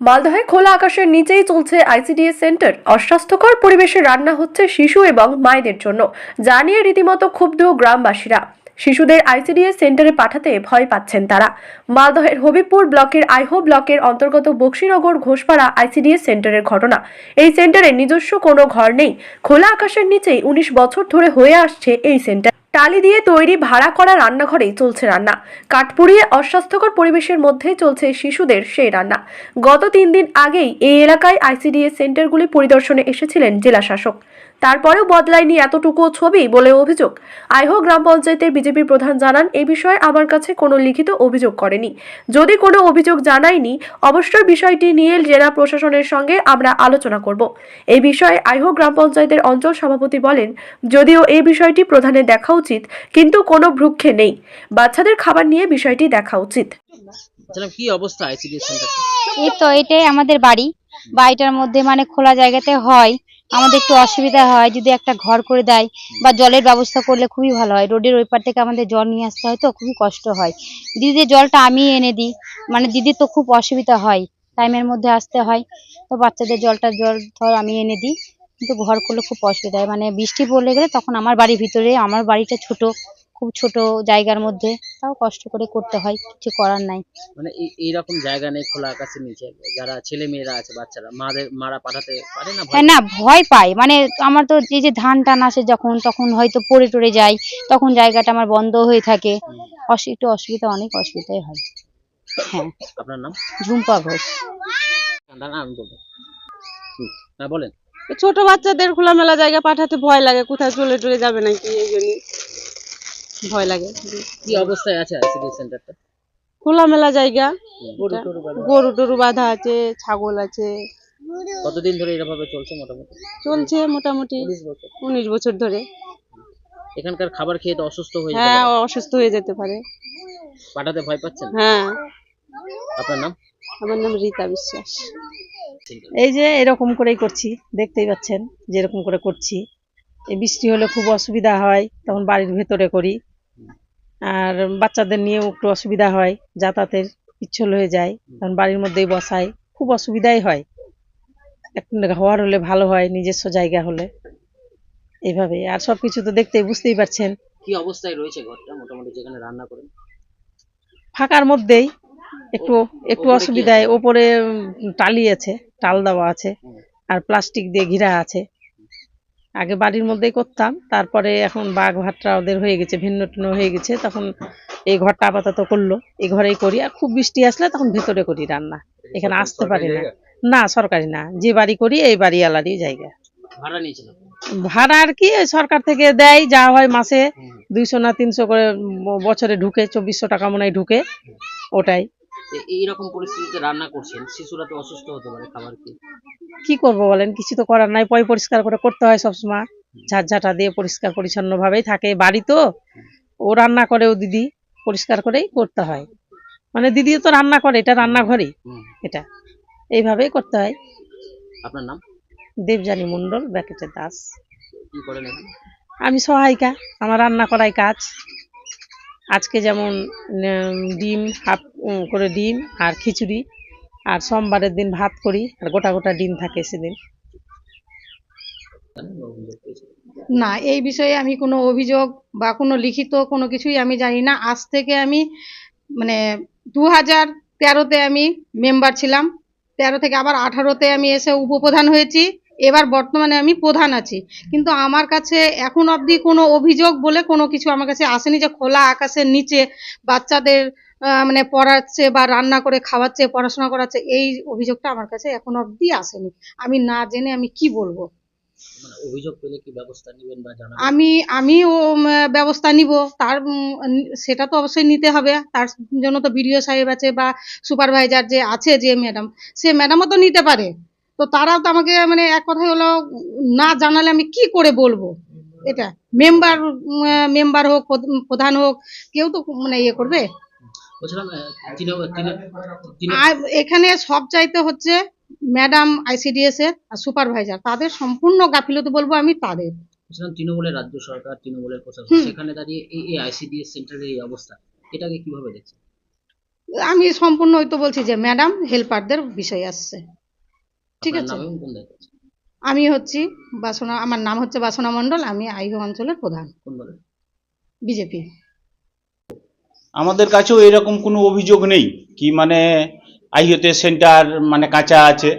মালদহে খোলা আকাশের নিচেই চলছে আইসিডিএস সেন্টার। অস্বাস্থ্যকর পরিবেশে রান্না হচ্ছে শিশু এবং মায়েদের জন্য। যা নিয়ে রীতিমতো ক্ষুব্ধ গ্রামবাসীরা। শিশুদের আইসিডিএস সেন্টারে পাঠাতে ভয় পাচ্ছেন তারা। মালদহের হবিবপুর ব্লকের আইহো ব্লকের অন্তর্গত বক্সিনগর ঘোষপাড়া আইসিডিএস সেন্টারের ঘটনা। এই সেন্টারে নিজস্ব কোনো ঘর নেই। খোলা আকাশের নিচেই উনিশ বছর ধরে হয়ে আসছে এই সেন্টার। টালি দিয়ে তৈরি ভাড়া করা রান্নাঘরেই চলছে রান্না। কাঠ পুড়িয়ে অস্বাস্থ্যকর পরিবেশের মধ্যে চলছে শিশুদের সেই রান্না। গত তিন দিন আগেই এই এলাকায় আইসিডিএস সেন্টারগুলি পরিদর্শনে এসেছিলেন জেলা শাসক তারপরেও বদলায়নি এতটুকু ছবি বলে অভিযোগ। আইহো গ্রাম পঞ্চায়েতের বিজেপি প্রধান জানান, এ বিষয়ে আমার কাছে কোনো লিখিত অভিযোগ করেনি। যদি কোনো অভিযোগ জানায়নি অবশ্যই বিষয়টি নিয়ে জেলা প্রশাসনের সঙ্গে আমরা আলোচনা করব। এই বিষয়ে আইহো গ্রাম পঞ্চায়েতের অঞ্চল সভাপতি বলেন, যদিও এই বিষয়টি প্রধানের দেখা উচিত কিন্তু কোনো ভ্রুক্ষে নেই। বাচ্চাদের খাবার নিয়ে বিষয়টি দেখা উচিত। কি অবস্থা আইসিডি সেন্টারটা? এই তো এটাই আমাদের বাড়ি। বাড়িটার মধ্যে মানে খোলা জায়গাতে হয়। আমাদের একটু অসুবিধা হয় যদি একটা ঘর করে দেয় বা জলের ব্যবস্থা করলে খুবই ভালো হয়। রোডের ওই পার থেকে আমাদের জল নিয়ে আসতে হয় তো খুবই কষ্ট হয়। দিদিদের জলটা আমি এনে দিই মানে দিদির তো খুব অসুবিধা হয় টাইমের মধ্যে আসতে হয়। তো বাচ্চাদের জলটা জল ধর আমি এনে দিই। কিন্তু ঘর করলে খুব অসুবিধা হয়। মানে বৃষ্টি পড়লে গেলে তখন আমার বাড়ির ভিতরে আমার বাড়িটা ছোট খুব ছোট জায়গার মধ্যে তাও কষ্ট করে করতে হয় কিছু করার নাই। মানে এই এইরকম জায়গা নেই খোলা আকাশের নিচে যারা ছেলে মেয়েরা আছে বাচ্চারা মাদের মারা পাঠাতে পারে না ভয়? হ্যাঁ না ভয় পাই মানে আমার তো এই যে ধান টান আসে যখন তখন হয়তো পড়ে টরে যায় তখন জায়গাটা আমার বন্ধ হয়ে থাকে। একটু অসুবিধা অনেক অসুবিধাই হয়। হ্যাঁ। আপনার নাম? ঝুম্পা ঘোষ। না হ্যাঁ বলেন। ছোট বাচ্চাদের খোলামেলা জায়গা পাঠাতে ভয় লাগে কোথায় চলে টলে যাবে নাকি এই জন্য। ভয় লাগে। কি অবস্থায় আছে আইসিডি সেন্টারটা? খোলামেলা জায়গা। গরু টরু বাঁধা। আছে? ছাগল আছে। কতদিন ধরে এরভাবে চলছে মোটামুটি? চলছে মোটামুটি উনিশ বছর। ধরে। এখানকার খাবার খেয়ে তো অসুস্থ হয়ে হ্যাঁ অসুস্থ হয়ে যেতে পারে। পাঠাতে ভয় পাচ্ছেন? হ্যাঁ। আপনার নাম? আমার নাম রীতা বিশ্বাস। এই যে এরকম করেই করছি দেখতেই পাচ্ছেন যে এরকম করে করছি। এই বৃষ্টি হলে খুব অসুবিধা হয় তখন বাড়ির ভেতরে করি। আর বাচ্চাদের নিয়েও একটু অসুবিধা হয় যাতায়াতের পিচ্ছল হয়ে যায় তখন বাড়ির মধ্যেই বসাই। খুব অসুবিধাই হয়। একটু হওয়ার হলে ভালো হয় নিজস্ব জায়গা হলে। এইভাবে আর সব কিছু তো দেখতেই বুঝতেই পারছেন। কি অবস্থায় রয়েছে ঘরটা? মোটামুটি যেখানে রান্না করেন? ফাঁকার মধ্যেই একটু একটু অসুবিধায় ওপরে টালি আছে টাল দেওয়া আছে আর প্লাস্টিক দিয়ে ঘিরা আছে। আগে বাড়ির মধ্যেই করতাম তারপরে এখন বাঘ ভাটরা ওদের হয়ে গেছে ভিন্ন টিন্ন হয়ে গেছে তখন এই ঘরটা আপাতত করল এই ঘরেই করি আর খুব বৃষ্টি আসলে তখন ভেতরে করি রান্না। এখানে আসতে পারি না। না সরকারি না যে বাড়ি করি এই বাড়ি আলারই জায়গা। ভাড়া আর কি ওই সরকার থেকে দেয় যা হয় মাসে দুইশো না তিনশো করে বছরে ঢুকে চব্বিশশো টাকা মনে হয় ঢুকে। ওটাই। এইরকম পরিস্থিতিতে রান্না করছেন শিশুরা তো অসুস্থ হতে পারে খাবার খেয়ে কি করব বলেন? কিছু তো করার নাই পয় পরিষ্কার করে করতে হয় সবসময়। ঝাঁঝাটা দিয়ে পরিষ্কার পরিচ্ছন্ন ভাবেই থাকে বাড়ি তো। ও রান্না করে ও দিদি পরিষ্কার করেই করতে হয়। মানে দিদি তো রান্না করে এটা রান্নাঘরই হুম। এটা। এইভাবেই করতে হয়। আপনার নাম? দেবযানী মণ্ডল ব্যাকেটের দাস। কি করেন আমি সহায়িকা আমার রান্না করাই কাজ। আজকে যেমন ডিম, হাফ করে ডিম আর খিচুড়ি আর সোমবারের দিন ভাত করি আর গোটা গোটা ডিম থাকে সেদিন। না, এই বিষয়ে আমি কোনো অভিযোগ বা কোনো লিখিত কোনো কিছুই আমি জানি না। আজ থেকে আমি মানে দু হাজার তেরোতে আমি মেম্বার ছিলাম। তেরো থেকে আবার আঠারোতে আমি এসে উপপ্রধান হয়েছি। এবার বর্তমানে আমি প্রধান আছি। কিন্তু আমার কাছে এখন অবধি কোনো অভিযোগ বলে কোনো কিছু আমার কাছে আসেনি যে খোলা আকাশের নিচে বাচ্চাদের মানে পড়াচ্ছে বা রান্না করে খাওয়াচ্ছে পড়াশোনা করাচ্ছে এই অভিযোগটা আমার কাছে এখন অবধি আসেনি। আমি না জেনে আমি কি বলব? মানে অভিযোগ পেলে কি ব্যবস্থা নেবেন বা জানাবেন? আমি আমিও উম, ব্যবস্থা নিব। তার সেটা তো অবশ্যই নিতে হবে। তার জন্য তো বিডিও সাহেব আছে বা সুপারভাইজার যে আছে যে ম্যাডাম সে ম্যাডামও তো নিতে পারে। তো তারাও তো আমাকে মানে এক কথায় হলো না জানালে আমি কি করে বলব? এটা মেম্বার মেম্বার হোক প্রধান হোক কেউ তো মানে ইয়ে করবে? এখানে সব চাইতে হচ্ছে ম্যাডাম আইসিডিএস এর আর সুপারভাইজার। তাদের সম্পূর্ণ গাফিলতি বলব আমি তাদের। তৃণমূলের রাজ্য সরকার তৃণমূলের প্রশাসন সেখানে দাঁড়িয়ে এই আইসিডিএস সেন্টারের এই অবস্থা এটাকে কীভাবে দেখছেন? আমি সম্পূর্ণ ওই তো বলছি যে ম্যাডাম হেল্পারদের বিষয় আসছে। ঠিক আছে? আমি হচ্ছি বাসনা আমার নাম হচ্ছে বাসনা মণ্ডল আমি আইহো অঞ্চলের প্রধান। বিজেপি। আমাদের কাছেও এরকম কোনো অভিযোগ নেই কি মানে আইওতে সেন্টার মানে কাঁচা আছে।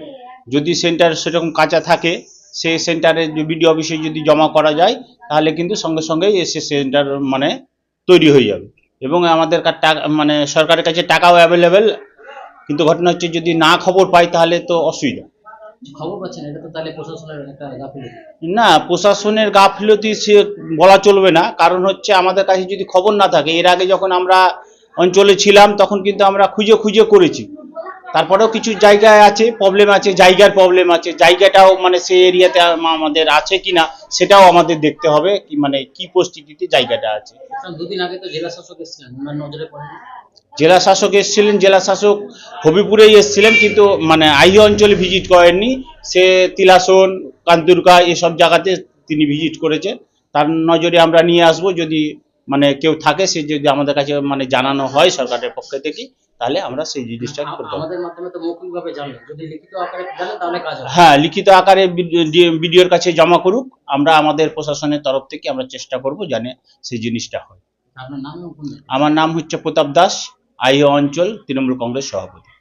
যদি সেন্টার সেরকম কাঁচা থাকে সে সেন্টারে বিডিও অফিসে যদি জমা করা যায় তাহলে কিন্তু সঙ্গে সঙ্গে এসে সেন্টার মানে তৈরি হয়ে যাবে। এবং আমাদের মানে সরকারের কাছে টাকাও অ্যাভেলেবেল কিন্তু ঘটনা হচ্ছে যদি না খবর পাই তাহলে তো অসুবিধা। না, প্রশাসনের গাফিলতি সে বলা চলবে না। কারণ হচ্ছে আমাদের কাছে যদি খবর না থাকে, এর আগে যখন আমরা অঞ্চলে ছিলাম, তখন কিন্তু আমরা খুঁজে খুঁজে করেছি। তারপরেও কিছু জায়গায় আছে প্রবলেম আছে জায়গার প্রবলেম আছে। জায়গাটাও মানে সেই এরিয়াতে আমাদের আছে কিনা সেটাও আমাদের দেখতে হবে কি মানে কি পরিস্থিতিতে জায়গাটা আছে। দুদিন আগে তো জেলা শাসক এসেছিলেন ওনার নজরে পড়েনি? জেলা শাসক এসেছিলেন জেলা শাসক হবিপুরেই এসেছিলেন কিন্তু মানে আইহি অঞ্চলে ভিজিট করেননি। সে তিলাসন কান্তুরকা এসব জায়গাতে তিনি ভিজিট করেছেন। তার নজরে আমরা নিয়ে আসব যদি মানে কেউ থাকে সে যদি আমাদের কাছে মানে জানানো হয় সরকারের পক্ষ থেকে। তাহলে আমরা সেই জিনিসটা করতে আমাদের মাধ্যমে তো মৌখিক ভাবে যদি লিখিত আকারে জানেন তাহলে কাজ হবে। হ্যাঁ লিখিত আকারে বিডিওর কাছে জমা করুক আমরা আমাদের প্রশাসনের তরফ থেকে আমরা চেষ্টা করব জানে সেই জিনিসটা হয়। আপনার নাম? আমার নাম হচ্ছে প্রতাপ দাস আইও অঞ্চল তৃণমূল কংগ্রেস সভাপতি।